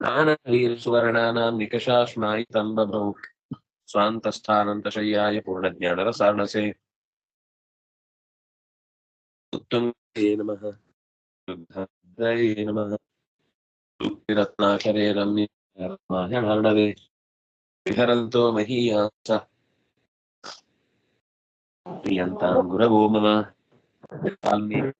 नानावीरसुवर्णानां निकषाश्मायितं बभौ स्वान्तस्थानन्तशय्याय पूर्णज्ञानरसार्णसे उत्तुङ्गे नमः शुद्धाय नमः रत्नाकरे रम्यर्णवे विहरन्तो महीयांस प्रियन्तां गुरवो मम Valmiki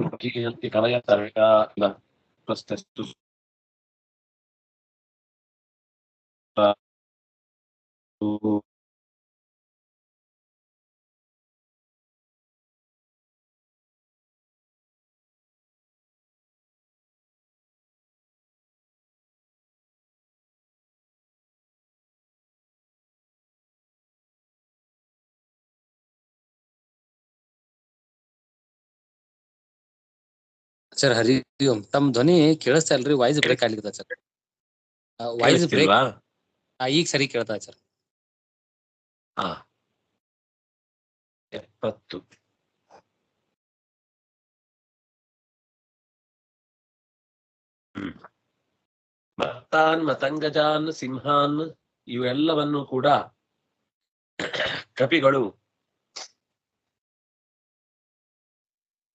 antika järvega ülestõstus. Sir Hari Om. ತಮ್ಮ ಧ್ವನಿ ಕೇಳಿಸ್ತಾ ಇಲ್ರಿ ವಾಯ್ಸ್ ಬ್ರೇಕ್ ಆಗ್ಲಿಕತ್ತ ಸರ್. ವಾಯ್ಸ್ ಬ್ರೇಕ್ ಈಗ ಸರಿ ಕೇಳ್ತಾ ಸರ್. ಆ ಎಪ್ಪತ್ತು. ಭಕ್ತಾನ್ ಮತಂಗಜಾನ್ ಸಿಂಹಾನ್ ಇವೆಲ್ಲವನ್ನು ಕೂಡ ಕಪಿಗಳು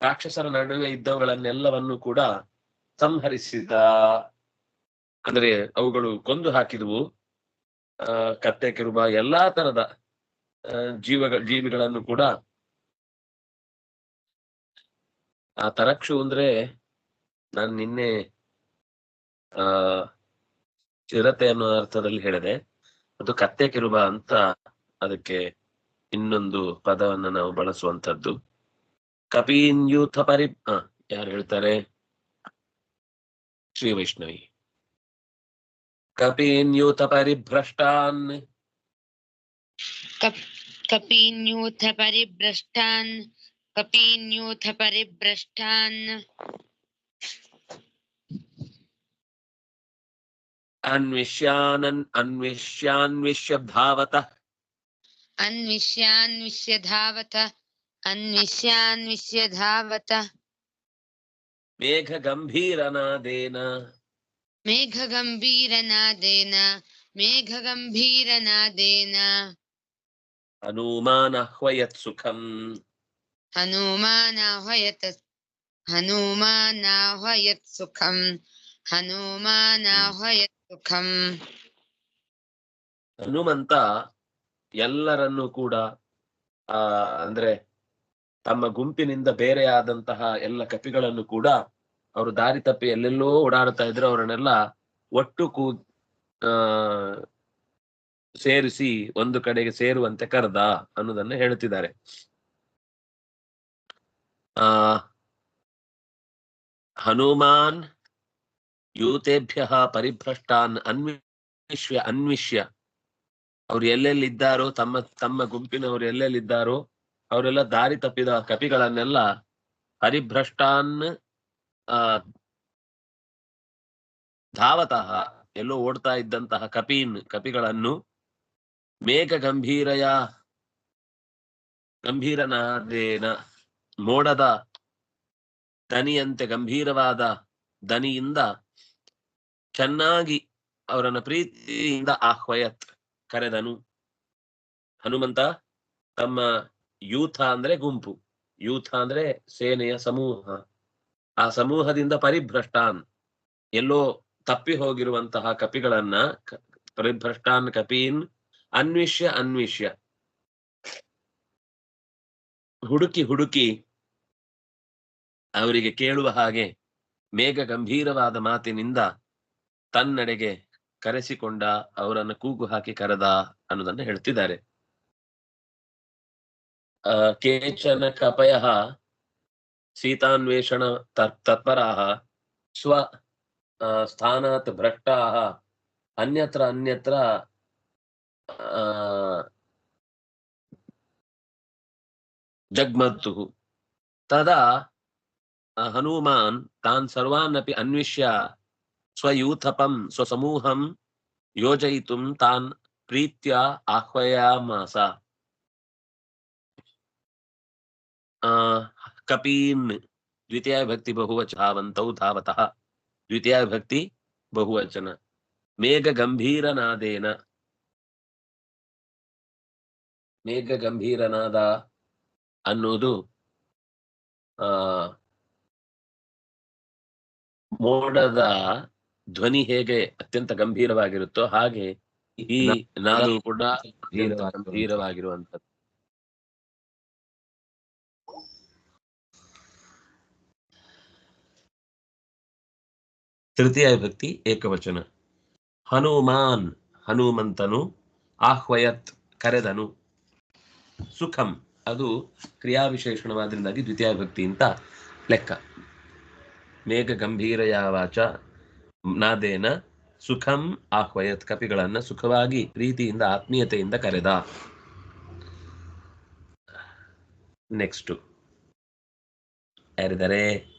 ರಾಕ್ಷಸರ ನಡುವೆ ಇದ್ದವುಗಳನ್ನೆಲ್ಲವನ್ನು ಕೂಡ ಸಂಹರಿಸಿದ. ಅಂದ್ರೆ ಅವುಗಳು ಕೊಂದು ಹಾಕಿದವು. ಆ, ಕತ್ತೆ, ಕಿರುಬ, ಎಲ್ಲಾ ತರದ ಜೀವಗಳ ಜೀವಿಗಳನ್ನು ಕೂಡ ಆ ತರಕ್ಷು ಅಂದ್ರೆ ನಾನು ನಿನ್ನೆ, ಆ ಚಿರತೆ ಅನ್ನೋ ಅರ್ಥದಲ್ಲಿ ಹೇಳಿದೆ. ಅದು ಕತ್ತೆ, ಕಿರುಬ ಅಂತ ಅದಕ್ಕೆ ಇನ್ನೊಂದು ಪದವನ್ನು ನಾವು ಬಳಸುವಂತದ್ದು ಕಪೀನ್ ಯೂಥ ಪರಿ ಹ ಯಾರು ಹೇಳ್ತಾರೆ ಶ್ರೀ ವೈಷ್ಣವಿ ಕಪೀನ್ ಯೂಥ ಪರಿಭ್ರಷ್ಟಾನ್ कपीन्यूथ परिभ्रष्टान् कपीन्यूथ परिभ्रष्टान् अन्विष्यानन् अन्विष्यान्विष्य धावत अन्विष्यान्विष्य धावत अन्विष्यान्विष्य धावत मेघगम्भीरनादेन मेघगम्भीरनादेन मेघगम्भीरनादेन हनूमानह्वयत् सुखम् हनुमानाह्वयत हनुमानाह्वयत् सुखम् हनुमानाह्वयत् सुखम् ಹನುಮಂತ ಎಲ್ಲರನ್ನೂ ಕೂಡ ಆ ಅಂದ್ರೆ ತಮ್ಮ ಗುಂಪಿನಿಂದ ಬೇರೆಯಾದಂತಹ ಎಲ್ಲ ಕಪಿಗಳನ್ನು ಕೂಡ ಅವರು ದಾರಿ ತಪ್ಪಿ ಎಲ್ಲೆಲ್ಲೋ ಓಡಾಡ್ತಾ ಇದ್ರು ಅವರನ್ನೆಲ್ಲ ಒಟ್ಟು ಕೂ ಸೇರಿಸಿ ಒಂದು ಕಡೆಗೆ ಸೇರುವಂತೆ ಕರೆದ ಅನ್ನೋದನ್ನ ಹೇಳ್ತಿದ್ದಾರೆ. ಆ, ಹನುಮಾನ್ ಯೂತೇಭ್ಯ ಪರಿಭ್ರಷ್ಟಾನ್ ಅನ್ವಿಷ್ಯ ಅನ್ವಿಷ್ಯ. ಅವ್ರು ಎಲ್ಲೆಲ್ಲಿದ್ದಾರೋ ತಮ್ಮ ತಮ್ಮ ಗುಂಪಿನವರು ಎಲ್ಲೆಲ್ಲಿದ್ದಾರೋ ಅವರೆಲ್ಲ ದಾರಿ ತಪ್ಪಿದ ಕಪಿಗಳನ್ನೆಲ್ಲ ಹರಿಭ್ರಷ್ಟಾನ್ ಧಾವತಃ ಎಲ್ಲೋ ಓಡ್ತಾ ಇದ್ದಂತಹ ಕಪೀನ್ ಕಪಿಗಳನ್ನು ಮೇಘ ಗಂಭೀರಯ ಗಂಭೀರನಾದೇನ ಮೋಡದ ದನಿಯಂತೆ ಗಂಭೀರವಾದ ದನಿಯಿಂದ ಚೆನ್ನಾಗಿ ಅವರನ್ನ ಪ್ರೀತಿಯಿಂದ ಆಹ್ವಯತ್ ಕರೆದನು. ಹನುಮಂತ ತಮ್ಮ ಯೂಥ ಅಂದ್ರೆ ಗುಂಪು, ಯೂಥ ಅಂದ್ರೆ ಸೇನೆಯ ಸಮೂಹ. ಆ ಸಮೂಹದಿಂದ ಪರಿಭ್ರಷ್ಟಾನ್, ಎಲ್ಲೋ ತಪ್ಪಿ ಹೋಗಿರುವಂತಹ ಕಪಿಗಳನ್ನ ಪರಿಭ್ರಷ್ಟಾನ್ ಕಪೀನ್ ಅನ್ವಿಷ್ಯ ಅನ್ವಿಷ್ಯ. ಹುಡುಕಿ ಹುಡುಕಿ ಅವರಿಗೆ ಕೇಳುವ ಹಾಗೆ ಮೇಘ ಗಂಭೀರವಾದ ಮಾತಿನಿಂದ ತನ್ನಡೆಗೆ ಕರೆಸಿಕೊಂಡ ಅವರನ್ನು ಕೂಗು ಹಾಕಿ ಕರೆದ ಅನ್ನೋದನ್ನ ಹೇಳ್ತಿದ್ದಾರೆ. केचन कपयः सीतान्वेषण तत्पराः, स्व स्थानात् भ्रष्टाः, अन्यत्र अन्यत्र जग्मतुः तदा हनुमान् तान् सर्वान् अपि अन्विष्य स्वयूथपं, स्वसमूहं योजयितुं तान् प्रीत्या आह्वयामास। ಕಪೀನ್ ದ್ವಿತೀಯ ಭಕ್ತಿ ಬಹುವಚ ಧಾವಂತೌ ಧಾವತಃ ದ್ವಿತೀಯ ಭಕ್ತಿ ಬಹುವಚನ ಮೇಘ ಗಂಭೀರನಾದೇನ ಮೇಘ ಗಂಭೀರನಾದ ಅನ್ನೋದು ಆ ಮೋಡದ ಧ್ವನಿ ಹೇಗೆ ಅತ್ಯಂತ ಗಂಭೀರವಾಗಿರುತ್ತೋ ಹಾಗೆ ಈ ನಾಲ್ಕು ಕೂಡ ಗಂಭೀರವಾಗಿರುವಂತದ್ದು ತೃತೀಯ ವಿಭಕ್ತಿ ಏಕವಚನ. ಹನುಮಾನ್, ಹನುಮಂತನು, ಆಹ್ವಯತ್ ಕರೆದನು. ಸುಖಂ, ಅದು ಕ್ರಿಯಾವಿಶೇಷಣವಾದ್ರಿಂದಾಗಿ ದ್ವಿತೀಯ ವಿಭಕ್ತಿ ಅಂತ ಲೆಕ್ಕ. ಮೇಘ ಗಂಭೀರಯ ವಾಚ ನಾದೇನ, ಸುಖಂ, ಆಹ್ವಯತ್ ಕಪಿಗಳನ್ನ ಸುಖವಾಗಿ ಪ್ರೀತಿಯಿಂದ, ಆತ್ಮೀಯತೆಯಿಂದ ಕರೆದ. ನೆಕ್ಸ್ಟ್. ಯಾರಿದ್ದಾರೆ?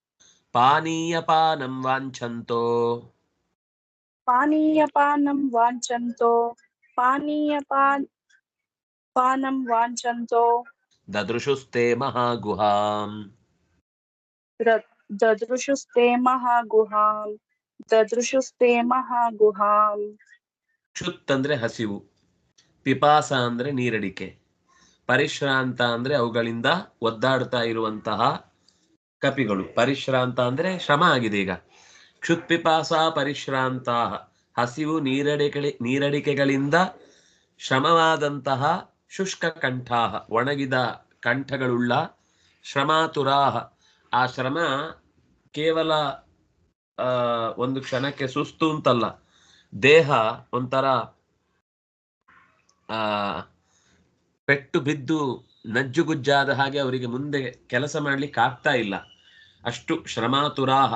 ಪಾನೀಯಪಾನಂ ಪಾನೀಯ ಪಾನಂ ವಾಂಚಂತೋ ಪಾನೀಯ ಪಾನಂ ವಾಂಚಂತೋ ಪಾನೀಯ ಪಾನ ಪಾನಂ ವಾಂಚಂತೋ ದದೃಶುಸ್ತೆ ಮಹಾಗುಹಾಂ ದದೃಶುಸ್ತೆ ಮಹಾಗುಹಾಂ ದದೃಶುಸ್ತೆ ಮಹಾಗುಹಾಂ ಅಂದ್ರೆ ಹಸಿವು ಪಿಪಾಸ ಅಂದ್ರೆ ನೀರಡಿಕೆ ಪರಿಶ್ರಾಂತ ಅಂದ್ರೆ ಅವುಗಳಿಂದ ಒದ್ದಾಡ್ತಾ ಇರುವಂತಹ ಕಪಿಗಳು ಪರಿಶ್ರಾಂತ ಅಂದ್ರೆ ಶ್ರಮ ಆಗಿದೆ ಈಗ. ಕ್ಷುತ್ಪಿಪಾಸ ಪರಿಶ್ರಾಂತ ಹಸಿವು ನೀರಡಿಕೆ ನೀರಡಿಕೆಗಳಿಂದ ಶ್ರಮವಾದಂತಹ ಶುಷ್ಕ ಕಂಠಾಹ, ಒಣಗಿದ ಕಂಠಗಳುಳ್ಳ ಶ್ರಮಾತುರಾಹ. ಆ ಶ್ರಮ ಕೇವಲ ಒಂದು ಕ್ಷಣಕ್ಕೆ ಸುಸ್ತು ಅಂತಲ್ಲ. ದೇಹ ಒಂಥರ, ಆ ಪೆಟ್ಟು ಬಿದ್ದು ನಜ್ಜುಗುಜ್ಜಾದ ಹಾಗೆ ಅವರಿಗೆ ಮುಂದೆ ಕೆಲಸ ಮಾಡ್ಲಿಕ್ಕೆ ಆಗ್ತಾ ಇಲ್ಲ. ಅಷ್ಟು ಶ್ರಮಾತುರಾಹ.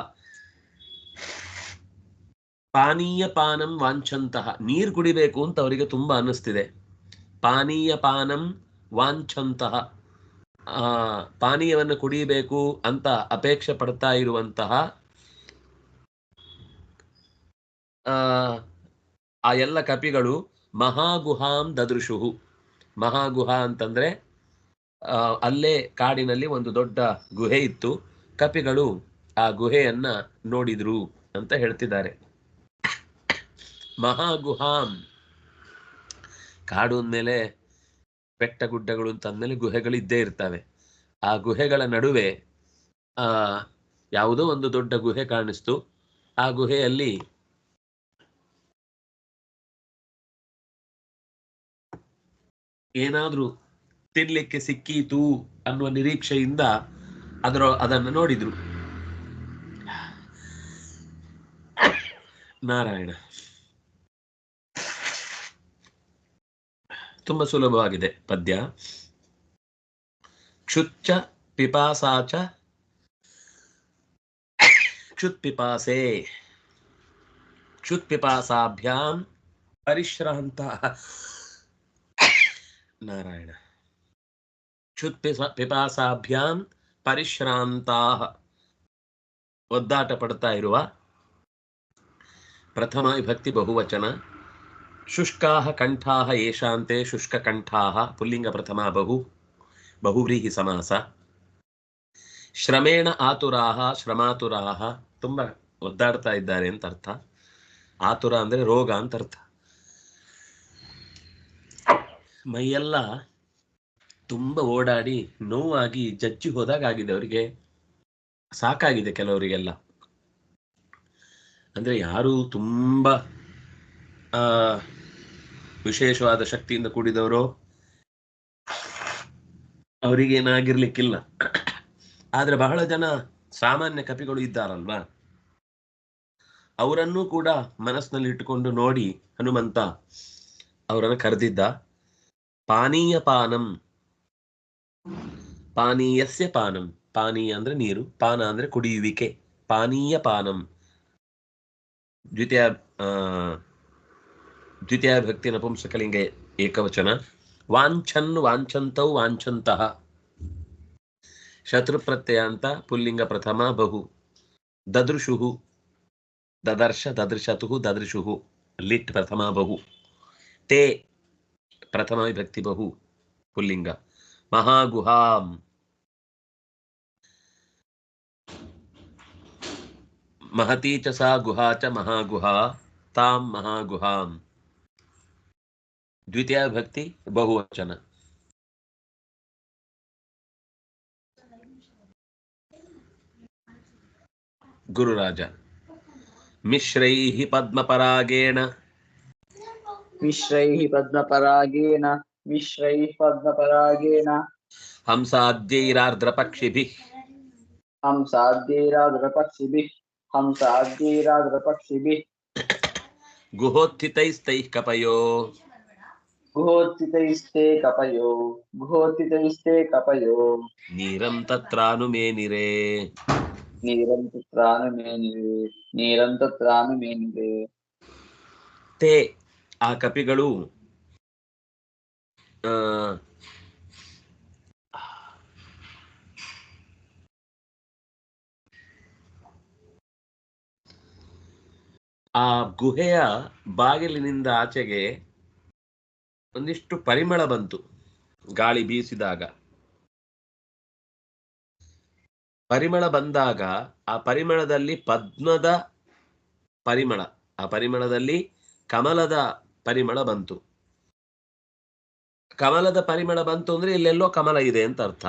ಪಾನೀಯ ಪಾನಂ ವಾಂಚಂತಹ ನೀರು ಕುಡಿಬೇಕು ಅಂತ ಅವರಿಗೆ ತುಂಬಾ ಅನ್ನಿಸ್ತಿದೆ. ಪಾನೀಯ ಪಾನಂ ವಾಂಛಂತಹ ಆ, ಪಾನೀಯವನ್ನು ಕುಡಿಯಬೇಕು ಅಂತ ಅಪೇಕ್ಷೆ ಪಡ್ತಾ ಇರುವಂತಹ ಆ ಎಲ್ಲ ಕಪಿಗಳು ಮಹಾಗುಹಾಂ ದದೃಶುಹು. ಮಹಾಗುಹಾ ಅಂತಂದ್ರೆ ಅಲ್ಲೇ ಕಾಡಿನಲ್ಲಿ ಒಂದು ದೊಡ್ಡ ಗುಹೆ ಇತ್ತು. ಕಪಿಗಳು ಆ ಗುಹೆಯನ್ನ ನೋಡಿದ್ರು ಅಂತ ಹೇಳ್ತಿದ್ದಾರೆ. ಮಹಾಗುಹಾಂ, ಕಾಡು ಮೇಲೆ ಬೆಟ್ಟ ಗುಡ್ಡಗಳು ಅಂತ ಅಂದ್ಮೇಲೆ ಗುಹೆಗಳು ಇದ್ದೇ ಇರ್ತವೆ. ಆ ಗುಹೆಗಳ ನಡುವೆ, ಆ, ಯಾವುದೋ ಒಂದು ದೊಡ್ಡ ಗುಹೆ ಕಾಣಿಸ್ತು. ಆ ಗುಹೆಯಲ್ಲಿ ಏನಾದ್ರೂ ತಿನ್ಲಿಕ್ಕೆ ಸಿಕ್ಕೀತು ಅನ್ನುವ ನಿರೀಕ್ಷೆಯಿಂದ ಅದರ, ಅದನ್ನು ನೋಡಿದ್ರು. ನಾರಾಯಣ. ತುಂಬಾ ಸುಲಭವಾಗಿದೆ, ಪದ್ಯ. ಕ್ಷುಚ್ಚ ಪಿಪಾಸಾಚ. ಕ್ಷುತ್ ಪಿಪಾಸೆ. ಕ್ಷುತ್ ಪಿಪಾಸಾಭ್ಯಾಂ ಪರಿಶ್ರಾಂತ ನಾರಾಯಣ ಕ್ಷುತ್ ಪಿಸ- ಪಿಪಾಸಾಭ್ಯಾಂ ಪರಿಶ್ರಾಂತಾ ಒದ್ದಾಟ ಪಡ್ತಾ ಇರುವ ಪ್ರಥಮ ವಿಭಕ್ತಿ ಬಹುವಚನ, ಶುಷ್ಕಾಹ ಕಂಠಾಹ ಶುಷ್ಕ ಕಂಠಾ ಪುಲ್ಲಿಂಗ ಪ್ರಥಮ ಬಹು ಬಹುವ್ರೀಹಿ ಸಮಾಸ। ಶ್ರಮೇಣ ಆತುರಾಹ, ಶ್ರಮಾತುರಾಹ, ತುಂಬ ಒದ್ದಾಡ್ತಾ ಇದ್ದಾರೆ ಅಂತ ಅರ್ಥ। ಆತುರ ಅಂದ್ರೆ ರೋಗ ಅಂತ ಅರ್ಥ। ಮೈಯೆಲ್ಲ ತುಂಬ ಓಡಾಡಿ ನೋವಾಗಿ ಜಜ್ಜಿ ಹೋದಾಗ ಆಗಿದೆ ಅವರಿಗೆ. ಸಾಕಾಗಿದೆ ಕೆಲವರಿಗೆಲ್ಲ. ಅಂದ್ರೆ ಯಾರು ತುಂಬಾ, ಆ, ವಿಶೇಷವಾದ ಶಕ್ತಿಯಿಂದ ಕೂಡಿದವರು ಅವರಿಗೇನಾಗಿರ್ಲಿಕ್ಕಿಲ್ಲ. ಆದ್ರೆ ಬಹಳ ಜನ ಸಾಮಾನ್ಯ ಕಪಿಗಳು ಇದ್ದಾರಲ್ವಾ? ಅವರನ್ನೂ ಕೂಡ ಮನಸ್ಸಿನಲ್ಲಿ ಇಟ್ಟುಕೊಂಡು ನೋಡಿ ಹನುಮಂತ ಅವರನ್ನು ಕರೆದಿದ್ದ. ಪಾನೀಯ ಪಾನಂ ಪಾನೀಯಸ್ಯ ಪಾನಂ ಪಾನೀಯ ಅಂದ್ರೆ ನೀರು ಪಾನ ಅಂದ್ರೆ ಕುಡಿಯುವಿಕೆ ಪಾನೀಯ ಪಾನಂ ದ್ವಿತೀಯ ಆ ದ್ವಿತೀಯ ಭಕ್ತಿ ನಪುಂಸಕಲಿಂಗ ಏಕವಚನ ವಾಂಛನ್ ವಾಂಛಂತೌ ವಾಂಛಂತಹ ಶತ್ರು ಪ್ರತ್ಯಯ ಅಂತ ಪುಲ್ಲಿಂಗ ಪ್ರಥಮ ಬಹು ದದೃಶು ದದರ್ಶ ದದೃಶತು ದದೃಶು ಲಿಟ್ ಪ್ರಥಮ ಬಹು ತೇ प्रथमविभक्ति बहु, पुल्लिङ्ग। महागुहा महती च सा गुहा च महागुहा ताम महागुहा द्वितीय भक्ति बहुवचन। गुरुराज। मिश्रैः पद्मपरागेण मिश्रैः पद्मपरागेण मिश्रैः पद्मपरागेण हंसाद्यैरार्द्रपक्षिभिः हंसाद्यैराद्रपक्षिभिः हंसाद्यैराद्रपक्षिभिः गुहोत्थितैस्तैः कपयो गुहोत्थितैस्ते कपयो गुहोत्थितैस्ते कपयो नीरं तत्रानुमेनिरे नीरं तत्रानुमेनिरे नीरं तत्रानुमेनिरे ತೇ ಆ ಕಪಿಗಳು ಆ, ಗುಹೆಯ ಬಾಗಿಲಿನಿಂದ ಆಚೆಗೆ ಒಂದಿಷ್ಟು ಪರಿಮಳ ಬಂತು ಗಾಳಿ ಬೀಸಿದಾಗ. ಪರಿಮಳ ಬಂದಾಗ ಆ ಪರಿಮಳದಲ್ಲಿ ಪದ್ಮದ ಪರಿಮಳ ಆ ಪರಿಮಳದಲ್ಲಿ ಕಮಲದ ಪರಿಮಳ ಬಂತು. ಕಮಲದ ಪರಿಮಳ ಬಂತು ಅಂದ್ರೆ ಇಲ್ಲೆಲ್ಲೋ ಕಮಲ ಇದೆ ಅಂತ ಅರ್ಥ.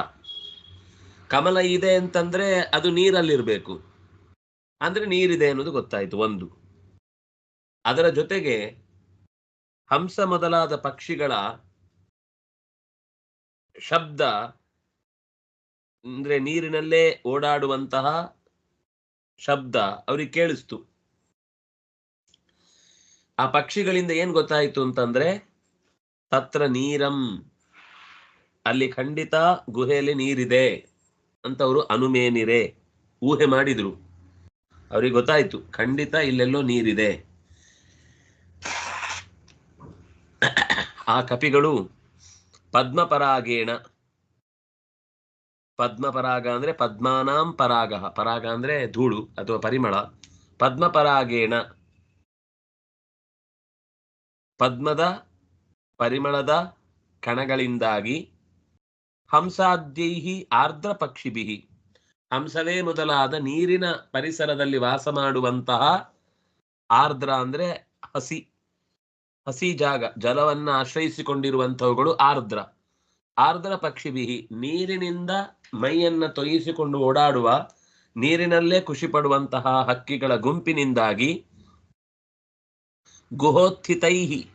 ಕಮಲ ಇದೆ ಅಂತಂದ್ರೆ ಅದು ನೀರಲ್ಲಿರ್ಬೇಕು. ಅಂದ್ರೆ ನೀರಿದೆ ಅನ್ನೋದು ಗೊತ್ತಾಯ್ತು ಒಂದು. ಅದರ ಜೊತೆಗೆ ಹಂಸ ಮೊದಲಾದ ಪಕ್ಷಿಗಳ ಶಬ್ದ ಅಂದ್ರೆ ನೀರಿನಲ್ಲೇ ಓಡಾಡುವಂತಹ ಶಬ್ದ ಅವ್ರಿಗೆ ಕೇಳಿಸ್ತು. ಆ ಪಕ್ಷಿಗಳಿಂದ ಏನ್ ಗೊತ್ತಾಯ್ತು ಅಂತಂದ್ರೆ ತತ್ರ ನೀರಂ. ಅಲ್ಲಿ ಖಂಡಿತ ಗುಹೆಯಲ್ಲಿ ನೀರಿದೆ ಅಂತ ಅವರು ಅನುಮೇನಿರೆ ಊಹೆ ಮಾಡಿದ್ರು. ಅವ್ರಿಗೆ ಗೊತ್ತಾಯ್ತು, ಖಂಡಿತ ಇಲ್ಲೆಲ್ಲೋ ನೀರಿದೆ. ಆ ಕಪಿಗಳು ಪದ್ಮಪರಾಗೇಣ. ಪದ್ಮಪರಾಗ ಅಂದ್ರೆ ಪದ್ಮಾನಾಂ ಪರಾಗ. ಪರಾಗ ಅಂದ್ರೆ ಧೂಳು ಅಥವಾ ಪರಿಮಳ. ಪದ್ಮಪರಾಗೇಣ. ಪದ್ಮದ ಪರಿಮಳದ ಕಣಗಳಿಂದಾಗಿ ಹಂಸಾದ್ಯೈಹಿ ಆರ್ದ್ರ ಪಕ್ಷಿಭಿಹಿ. ಹಂಸವೇ ಮೊದಲಾದ ನೀರಿನ ಪರಿಸರದಲ್ಲಿ ವಾಸ ಮಾಡುವಂತಹ ಆರ್ದ್ರ ಅಂದ್ರೆ ಹಸಿ ಹಸಿ ಜಾಗ, ಜಲವನ್ನ ಆಶ್ರಯಿಸಿಕೊಂಡಿರುವಂತಹವುಗಳು ಆರ್ದ್ರ. ಆರ್ದ್ರ ಪಕ್ಷಿಭಿಹಿ, ನೀರಿನಿಂದ ಮೈಯನ್ನ ತೊಯಿಸಿಕೊಂಡು ಓಡಾಡುವ ನೀರಿನಲ್ಲೇ ಖುಷಿ ಪಡುವಂತಹ ಹಕ್ಕಿಗಳ ಗುಂಪಿನಿಂದಾಗಿ ಗುಹೋತ್ಥಿತೈಹಿ.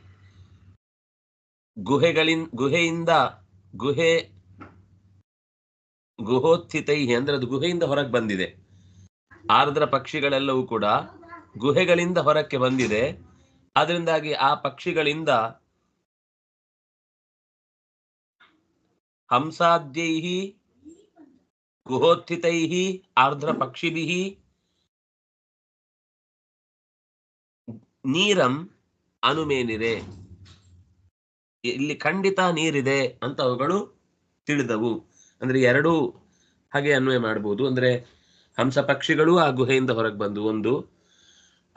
ಗುಹೆಗಳಿಂದ ಗುಹೆಯಿಂದ ಗುಹೆ ಗುಹೋತ್ಥಿತೈಹಿ ಅಂದ್ರೆ ಅದು ಗುಹೆಯಿಂದ ಹೊರಗೆ ಬಂದಿದೆ. ಆರ್ದ್ರ ಪಕ್ಷಿಗಳೆಲ್ಲವೂ ಕೂಡ ಗುಹೆಗಳಿಂದ ಹೊರಕ್ಕೆ ಬಂದಿದೆ. ಅದರಿಂದಾಗಿ ಆ ಪಕ್ಷಿಗಳಿಂದ ಹಂಸಾದ್ಯೈಹಿ, ಗುಹೋತ್ಥಿತೈಹಿ, ಆರ್ದ್ರ ಪಕ್ಷಿಭಿಃ ನೀರಂ ಅನುಮೇನಿರೆ ಇಲ್ಲಿ ಖಂಡಿತ ನೀರಿದೆ ಅಂತ ಅವುಗಳು ತಿಳಿದವು. ಅಂದ್ರೆ ಎರಡೂ ಹಾಗೆ ಅನ್ವಯ ಮಾಡಬಹುದು ಅಂದ್ರೆ ಹಂಸ ಪಕ್ಷಿಗಳು ಆ ಗುಹೆಯಿಂದ ಹೊರಗೆ ಬಂದು ಒಂದು,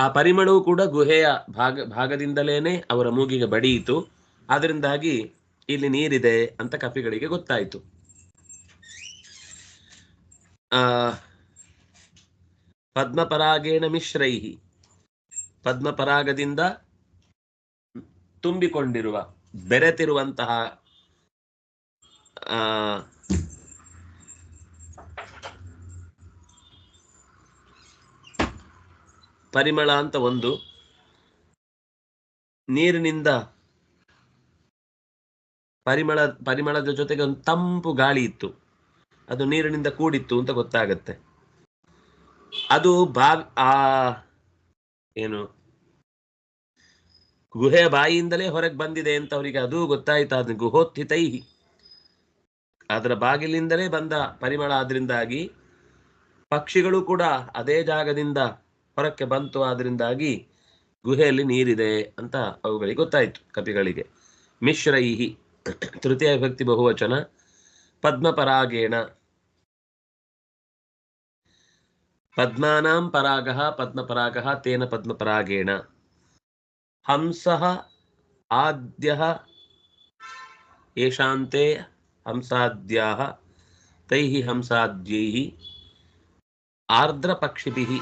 ಆ ಪರಿಮಳವು ಕೂಡ ಗುಹೆಯ ಭಾಗ, ಭಾಗದಿಂದಲೇನೆ ಅವರ ಮೂಗಿಗೆ ಬಡಿಯಿತು. ಅದರಿಂದಾಗಿ ಇಲ್ಲಿ ನೀರಿದೆ ಅಂತ ಕಪಿಗಳಿಗೆ ಗೊತ್ತಾಯಿತು. ಆ, ಪದ್ಮಪರಾಗೇಣ ಮಿಶ್ರೈಹಿ. ಪದ್ಮಪರಾಗದಿಂದ ತುಂಬಿಕೊಂಡಿರುವ, ಬೆರೆತಿರುವಂತಹ ಪರಿಮಳ ಅಂತ ಒಂದು ನೀರಿನಿಂದ ಪರಿಮಳ, ಪರಿಮಳದ ಜೊತೆಗೆ ಒಂದು ತಂಪು ಗಾಳಿ ಇತ್ತು. ಅದು ನೀರಿನಿಂದ ಕೂಡಿತ್ತು ಅಂತ ಗೊತ್ತಾಗತ್ತೆ. ಅದು ಬಾವಿ ಆ ಏನು? ಗುಹೆ ಬಾಯಿಯಿಂದಲೇ ಹೊರಗೆ ಬಂದಿದೆ ಅಂತ ಅವರಿಗೆ ಅದು ಗೊತ್ತಾಯ್ತು. ಅದು ಗುಹೋತ್ಥಿತೈ ಅದರ ಬಾಗಿಲಿಂದಲೇ ಬಂದ ಪರಿಮಳ. ಆದ್ರಿಂದಾಗಿ ಪಕ್ಷಿಗಳು ಕೂಡ ಅದೇ ಜಾಗದಿಂದ ಹೊರಕ್ಕೆ ಬಂತು. ಆದ್ರಿಂದಾಗಿ ಗುಹೆಯಲ್ಲಿ ನೀರಿದೆ ಅಂತ ಅವುಗಳಿಗೆ ಗೊತ್ತಾಯ್ತು ಕಪಿಗಳಿಗೆ. ಮಿಶ್ರೈಹಿ. ತೃತೀಯ ವಿಭಕ್ತಿ ಬಹುವಚನ. ಪದ್ಮಪರಾಗೇಣ. ಪದ್ಮಾನಾಂ ಪರಾಗಃ ಪದ್ಮಪರಾಗಃ ತೇನ ಪದ್ಮಪರಾಗೇಣ ಹಂಸಃ ಆದ್ಯಃ ಯೇಷಾಂತೆ ಹಂಸಾದ್ಯಾः ತೈ ಹಂಸಾದ್ಯೈः ಆರ್ದ್ರಪಕ್ಷಿಭಿः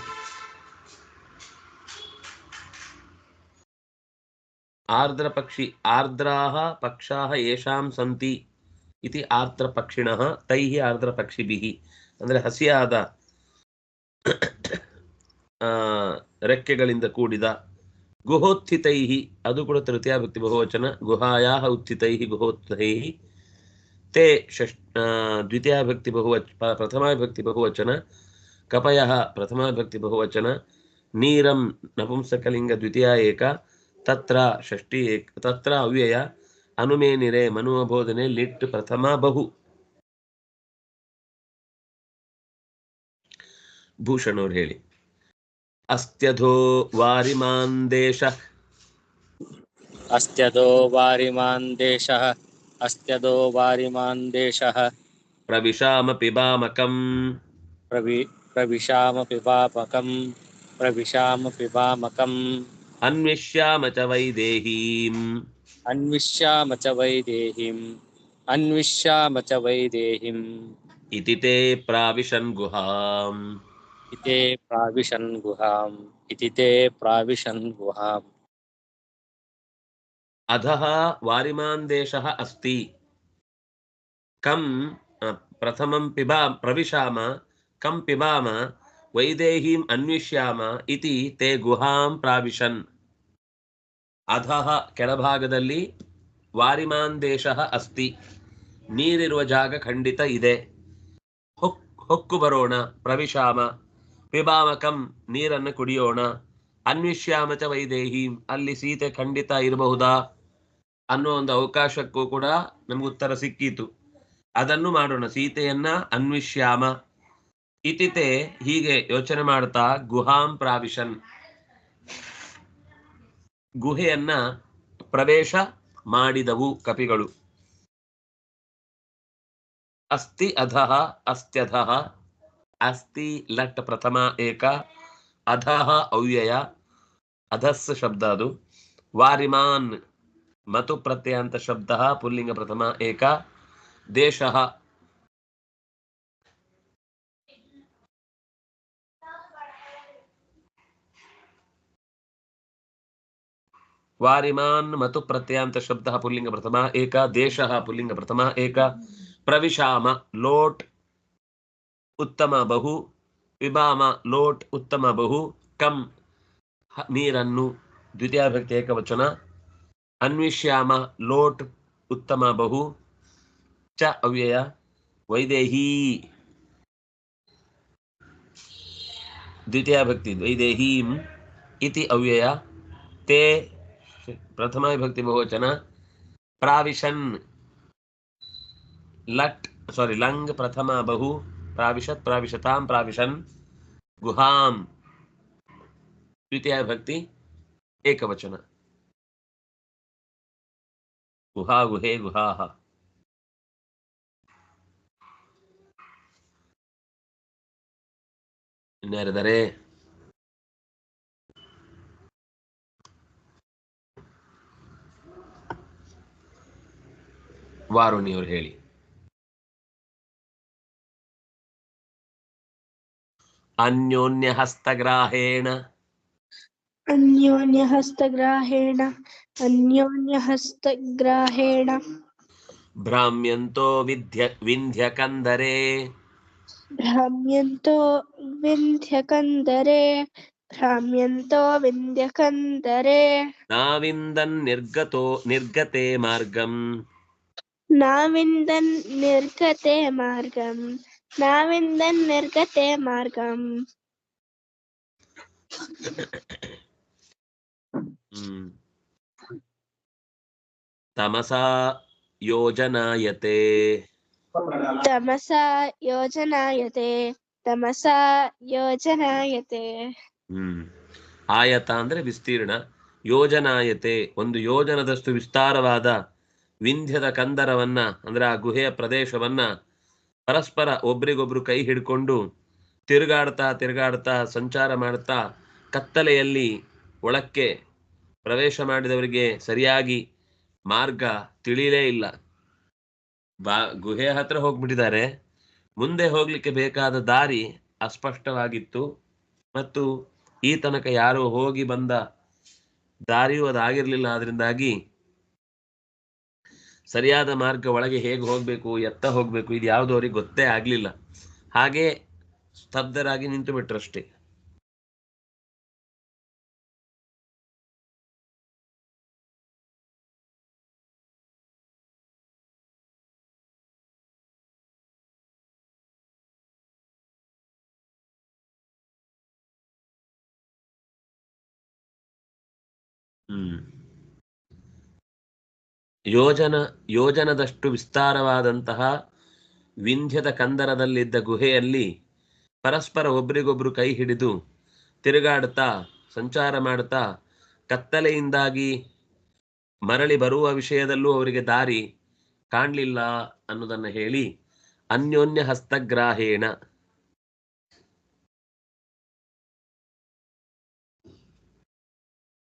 ಆರ್ದ್ರಪಕ್ಷಿ ಆರ್ದ್ರಾः ಪಕ್ಷಾ ಯೇಷಾಂ ಸಂತಿ ಇತಿ ಆರ್ದ್ರಪಕ್ಷಿಣಃ ತೈ ಆರ್ದ್ರಪಕ್ಷಿಭಿः ಅಂದರೆ ಹಸಿಯಾದ ರೆಕ್ಕೆಗಳಿಂದ ಕೂಡಿದ ಗುಹೋತ್ಥಿತೈಹಿ, ಅದು ಕೂಡ ತೃತೀಯಾಭಕ್ತಿ ಬಹುವಚನ ಗುಹಾಯಾ ಉತ್ಥಿತೈಹಿ, ಗುಹೋತ್ಥೈಹಿ. ತೇ ಷಷ್ ದ್ವಿತೀಯಾಭಕ್ತಿ ಬಹುವಚ ಪ್ರಥಮಾಭಕ್ತಿ ಬಹುವಚನ ಕಪಯ ಪ್ರಥಮಾಭಕ್ತಿ ಬಹುವಚನ, ನೀರಂ ನಪುಂಸಕಲಿಂಗ ದ್ವಿತೀಯ ಏಕ, ತತ್ರ ಷಷ್ಠಿ ಏಕ, ತತ್ರ ಅವ್ಯಯ, ಅನುಮೇನಿರೆ ಮನುಮಬೋಧನೆ ಲಿಟ್ ಪ್ರಥಮ ಬಹು. ಭೂಷಣವ್ರು ಹೇಳಿ ಅಸ್ತ್ಯಧೋ ವಾರಿಮಾನ್ ದೇಶ ಅಸ್ತ್ಯದೋ ವಾರಿಮಾನ್ ದೇಶ ಅಸ್ತ್ಯದೋ ವಾರಿಮಾನ್ ದೇಶ ಪ್ರವಿಶಾಮ ಪಿಬಾಮಕಂ ಪ್ರವಿ ಪ್ರವಿಶಾಮ ಪಿಬಾಮಕಂ ಪ್ರವಿಶಾಮ ಪಿಬಾಮಕಂ ಅನ್ವಿಷ್ಯಾಮ ಚ ವೈದೇಹೀಂ ಅನ್ವಿಷ್ಯಾಮ ಚ ವೈದೇಹೀಂ ಅನ್ವಿಷ್ಯಾಮ ಚ ವೈದೇಹಿಂ ಇತಿ ತೇ ಪ್ರಾವಿಶನ್ ಗುಹಾಂ इते प्राविशन् गुहाम् इति ते प्राविशन् गुहाम् अधः वारिमान् देशः अस्ति कं अ, प्रथमं पिबा प्रविशाम कं पिबाम वैदेहीम् अन्विष्याम इति ते गुहां ಪ್ರಾವಿಶನ್ ಅಧಃ ಕೆಳಭಾಗದಲ್ಲಿ ವಾರಿಮಾನ್ ದೇಶಃ ಅಸ್ತಿ ನೀರಿರುವ ಜಾಗ ಖಂಡಿತ ಇದೆ ಹೊಕ್ ಹೊಕ್ಕು ಬರೋಣ ಪ್ರವಿಶಾಮ ಪಿಬಾಮಕಂ ನೀರನ್ನು ಕುಡಿಯೋಣ. ಅನ್ವಿಷ್ಯಾಮಚ ವೈದೇಹಿ. ಅಲ್ಲಿ ಸೀತೆ ಖಂಡಿತ ಇರಬಹುದಾ? ಅನ್ನೋ ಒಂದು ಅವಕಾಶಕ್ಕೂ ಕೂಡ ನಮ್ಗೆ ಉತ್ತರ ಸಿಕ್ಕಿತು. ಅದನ್ನು ಮಾಡೋಣ. ಸೀತೆಯನ್ನ ಅನ್ವಿಷ್ಯಾಮ. ಇತಿತೆ ಹೀಗೆ ಯೋಚನೆ ಮಾಡ್ತಾ ಗುಹಾಂ ಪ್ರಾವಿಶನ್. ಗುಹೆಯನ್ನ ಪ್ರವೇಶ ಮಾಡಿದವು ಕಪಿಗಳು. ಅಸ್ತಿ ಅಧಃ ಅಸ್ತ್ಯಧಃ ಅಸ್ತಿ ಲಟ್ ಪ್ರಥಮ ಏಕ ಅಧಃ ಅವ್ಯಯ ಅಧಸ್ ಶಬ್ದ ಅದು ವಾರಿಮಾನ್ ಮತು ಪ್ರತ್ಯಯಾಂತ ಶಬ್ದ ಪುಲ್ಲಿಂಗ ಪ್ರಥಮ ಏಕ ದೇಶಃ वारिमान् मतु प्रत्ययान्त शब्दः पुल्लिङ्ग प्रथमा एक देशः पुल्लिङ्ग प्रथमा एक प्रविशाम लोट् ಉತ್ತಮ ಬಹು, ವಿಭಾಮ ಲೋಟ್ ಉತ್ತಮ ಬಹು, ಕಂ ನೀರನ್ನು ದ್ವಿತೀಯ ಭಕ್ತಿ ಏಕವಚನ, ಅನ್ವಿಷ್ಯಾಮ ಲೋಟ್ ಉತ್ತಮ ಬಹು, ಚ ಅವ್ಯಯ ವೈದೇಹಿ. ದ್ವಿತೀಯ ಭಕ್ತಿ ವೈದೇಹೀಂ ಇತಿ ಅವ್ಯಯ, ತೇ ಪ್ರಥಮ ವಿಭಕ್ತಿ ಬಹುವಚನ, ಪ್ರಾವಿಶನ್ ಲಟ್ ಸಾರಿ ಲಂಗ್ ಪ್ರಥಮ ಬಹು प्राविशत् प्राविशतां प्राविशन् गुहां द्वितीया विभक्ति एकवचन गुहा गुहे गुहाः ಇನ್ಯಾರಿದ್ದಾರೆ ವಾರುಣಿಯವರು ಹೇಳಿ അന്യോന്യഹസ്തഗ്രാഹേണ. അന്യോന്യഹസ്തഗ്രാഹേണ അന്യോന്യഹസ്തഗ്രാഹേണ. ഭ്രാമ്യന്തോ വിദ്യ വിന്ധ്യകന്ധരേ. ഭ്രാമ്യന്തോ വിന്ധ്യകന്ധരേ ഭ്രാമ്യന്തോ വിന്ധ്യകന്ധരേ. നാവിന്ദൻ നിർഗതോ നിർഗതേ മാർഗം. നാവിന്ദൻ നിർഗതേ മാർഗം. ನಿರ್ಗತೆ ಮಾರ್ಗಂ. ತಮಸಾ ಯೋಜನಾಯತೆ. ತಮಸಾ ಯೋಜನಾಯತೆ ತಮಸಾ ಯೋಜನಾಯತೆ. ಹ್ಮ್. ಆಯತ ಅಂದ್ರೆ ವಿಸ್ತೀರ್ಣ. ಯೋಜನಾಯತೆ ಒಂದು ಯೋಜನದಷ್ಟು ವಿಸ್ತಾರವಾದ ವಿಂಧ್ಯದ ಕಂದರವನ್ನ ಅಂದ್ರೆ ಆ ಗುಹೆಯ ಪ್ರದೇಶವನ್ನ ಪರಸ್ಪರ ಒಬ್ರಿಗೊಬ್ರು ಕೈ ಹಿಡ್ಕೊಂಡು ತಿರುಗಾಡ್ತಾ ತಿರುಗಾಡ್ತಾ ಸಂಚಾರ ಮಾಡ್ತಾ ಕತ್ತಲೆಯಲ್ಲಿ ಒಳಕ್ಕೆ ಪ್ರವೇಶ ಮಾಡಿದವರಿಗೆ ಸರಿಯಾಗಿ ಮಾರ್ಗ ತಿಳಿಲೇ ಇಲ್ಲ. ಬಾ ಗುಹೆ ಹತ್ರ ಹೋಗ್ಬಿಟ್ಟಿದ್ದಾರೆ. ಮುಂದೆ ಹೋಗ್ಲಿಕ್ಕೆ ಬೇಕಾದ ದಾರಿ ಅಸ್ಪಷ್ಟವಾಗಿತ್ತು. ಮತ್ತು ಈ ತನಕ ಯಾರು ಹೋಗಿ ಬಂದ ದಾರಿಯೂ ಅದಾಗಿರ್ಲಿಲ್ಲ. ಅದರಿಂದಾಗಿ ಸರಿಯಾದ ಮಾರ್ಗ ಒಳಗೆ ಹೇಗೆ ಹೋಗಬೇಕು, ಎತ್ತ ಹೋಗಬೇಕು, ಇದು ಯಾವುದು ಅವ್ರಿಗೆ ಗೊತ್ತೇ ಆಗಲಿಲ್ಲ. ಹಾಗೆ ಸ್ತಬ್ಧರಾಗಿ ನಿಂತು ಬಿಟ್ರಷ್ಟೇ. ಹ್ಮ್. ಯೋಜನ, ಯೋಜನದಷ್ಟು ವಿಸ್ತಾರವಾದಂತಹ ವಿಂಧ್ಯದ ಕಂದರದಲ್ಲಿದ್ದ ಗುಹೆಯಲ್ಲಿ ಪರಸ್ಪರ ಒಬ್ರಿಗೊಬ್ರು ಕೈ ಹಿಡಿದು ತಿರುಗಾಡುತ್ತಾ, ಸಂಚಾರ ಮಾಡುತ್ತಾ, ಕತ್ತಲೆಯಿಂದಾಗಿ ಮರಳಿ ಬರುವ ವಿಷಯದಲ್ಲೂ ಅವರಿಗೆ ದಾರಿ ಕಾಣಲಿಲ್ಲ ಅನ್ನೋದನ್ನು ಹೇಳಿ ಅನ್ಯೋನ್ಯ ಹಸ್ತಗ್ರಾಹೇಣ.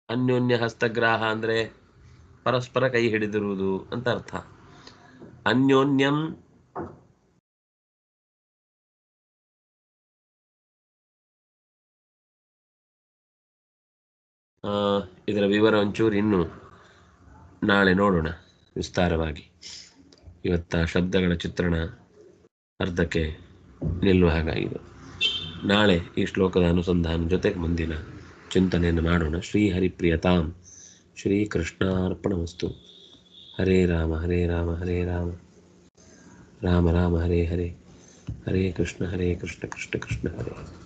ಅನ್ಯೋನ್ಯ ಹಸ್ತಗ್ರಾಹ ಅಂದ್ರೆ ಪರಸ್ಪರ ಕೈ ಹಿಡಿದಿರುವುದು ಅಂತ ಅರ್ಥ. ಅನ್ಯೋನ್ಯಂ ಇದರ ವಿವರ ಒಂಚೂರು ಇನ್ನು ನಾಳೆ ನೋಡೋಣ ವಿಸ್ತಾರವಾಗಿ. ಇವತ್ತ ಶಬ್ದಗಳ ಚಿತ್ರಣ ಅರ್ಧಕ್ಕೆ ನಿಲ್ಲುವ ಹಾಗಾಗಿದೆ. ನಾಳೆ ಈ ಶ್ಲೋಕದ ಅನುಸಂಧಾನ ಜೊತೆಗೆ ಮುಂದಿನ ಚಿಂತನೆಯನ್ನು ಮಾಡೋಣ. ಶ್ರೀ ಹರಿಪ್ರಿಯತಾಂ ಶ್ರೀ ಕೃಷ್ಣಾರ್ಪಣಮಸ್ತು ಹರೇ ರಾಮ ಹರೇ ರಾಮ ಹರೇ ರಾಮ ರಾಮ ರಾಮ ಹರೇ ಹರೇ ಹರೇ ಕೃಷ್ಣ ಹರೇ ಕೃಷ್ಣ ಕೃಷ್ಣ ಕೃಷ್ಣ ಹರೇ ಹರೇ